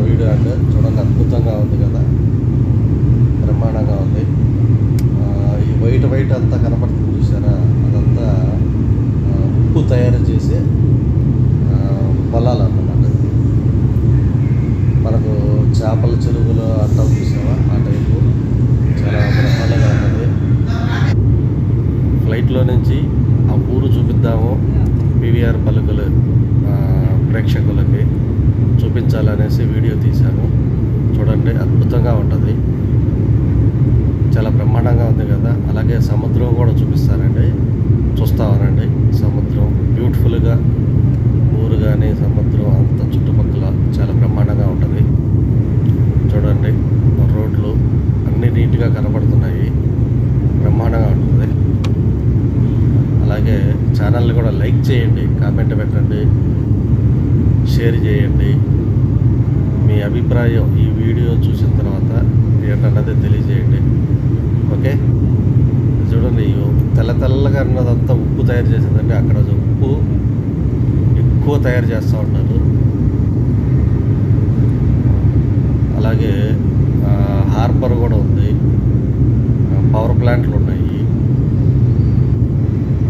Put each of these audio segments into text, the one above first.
ఫ్లైట్లో వీడియో అంటే చూడండి అద్భుతంగా ఉంది కదా. బ్రహ్మాండంగా ఉంది. ఈ వైట్ వైట్ అంతా కనపడుతుంది చూసారా? అదంతా ఉప్పు తయారు చేసే పొలాలు అన్నమాట. మనకు చేపల చెరువులు అంటాం చూసావా? ఆ టైపు. చాలా బ్రహ్మాండంగా ఉన్నది. ఫ్లైట్లో నుంచి ఆ ఊరు చూపిద్దాము. పీవీఆర్ పలుకులు ప్రేక్షకులకి. చూపించాలనేసి వీడియో తీశాను. చూడండి అద్భుతంగా ఉంటుంది. చాలా బ్రహ్మాండంగా ఉంది కదా. అలాగే సముద్రం కూడా చూపిస్తానండి. చూస్తామనండి సముద్రం బ్యూటిఫుల్గా ఊరు కానీ సముద్రం అంత చుట్టుపక్కల చాలా బ్రహ్మాండంగా ఉంటుంది. చూడండి రోడ్లు అన్నీ నీట్గా కనపడుతున్నాయి. బ్రహ్మాండంగా ఉంటుంది. అలాగే ఛానల్ని కూడా లైక్ చేయండి కామెంట్ పెట్టండి షేర్ చేయండి. మీ అభిప్రాయం ఈ వీడియో చూసిన తర్వాత ఏంటన్నది తెలియజేయండి. ఓకే? చూడండి తెల్ల తెల్లగా అన్నదంతా ఉప్పు తయారు చేసిందండి. అక్కడ ఉప్పు ఎక్కువ తయారు చేస్తూ ఉన్నారు. అలాగే హార్బర్ కూడా ఉంది. పవర్ ప్లాంట్లు ఉన్నాయి.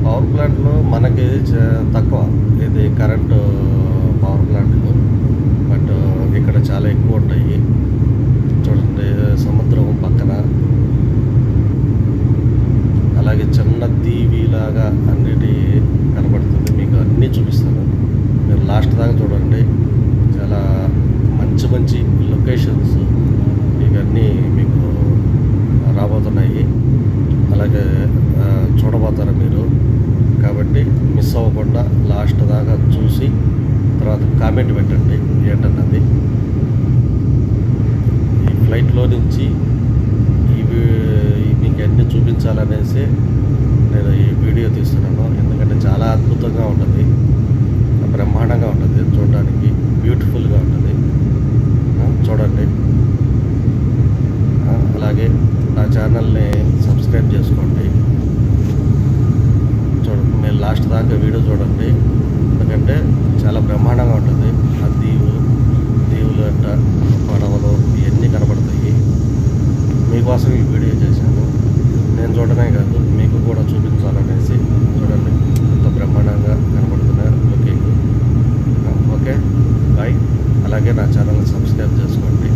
పవర్ ప్లాంట్లు మనకి తక్కువ. ఇది కరెంటు పవర్ ప్లాంట్లు. చాలా ఎక్కువ ఉంటాయి. చూడండి సముద్రం పక్కన. అలాగే చిన్న దీవిలాగా అన్నిటి కనబడుతుంది. మీకు అన్నీ చూపిస్తాను. మీరు లాస్ట్ దాకా చూడండి. చాలా మంచి మంచి లొకేషన్స్ మీకు అన్నీ మీకు రాబోతున్నాయి. అలాగే చూడబోతారు మీరు. కాబట్టి మిస్ అవ్వకుండా లాస్ట్ దాకా చూసి తర్వాత కామెంట్ పెట్టండి ఏంటన్నది ఈ ఫ్లైట్లో నుంచి ఇవి మీకు అన్నీ చూపించాలనేసి నేను ఈ వీడియో తీస్తున్నాను. ఎందుకంటే చాలా అద్భుతంగా ఉంటుంది బ్రహ్మాండంగా ఉంటుంది చూడడానికి. బ్యూటిఫుల్గా ఉంటుంది చూడండి. అలాగే నా ఛానల్ని సబ్స్క్రైబ్ చేసుకోండి. చూడండి మీరు లాస్ట్ దాకా వీడియో చూడండి. ఎందుకంటే చాలా బ్రహ్మాండంగా ఉంటుంది ఆ దీవు దీవులు అంట పడవలు ఇవన్నీ కనబడతాయి. మీకోసం ఈ వీడియో చేశాను. నేను చూడడమే కాదు మీకు కూడా చూపించాలనేసి చూడండి. ఎంత బ్రహ్మాండంగా కనపడుతున్న ఓకే ఓకే బాయ్. అలాగే నా ఛానల్ని సబ్స్క్రైబ్ చేసుకోండి.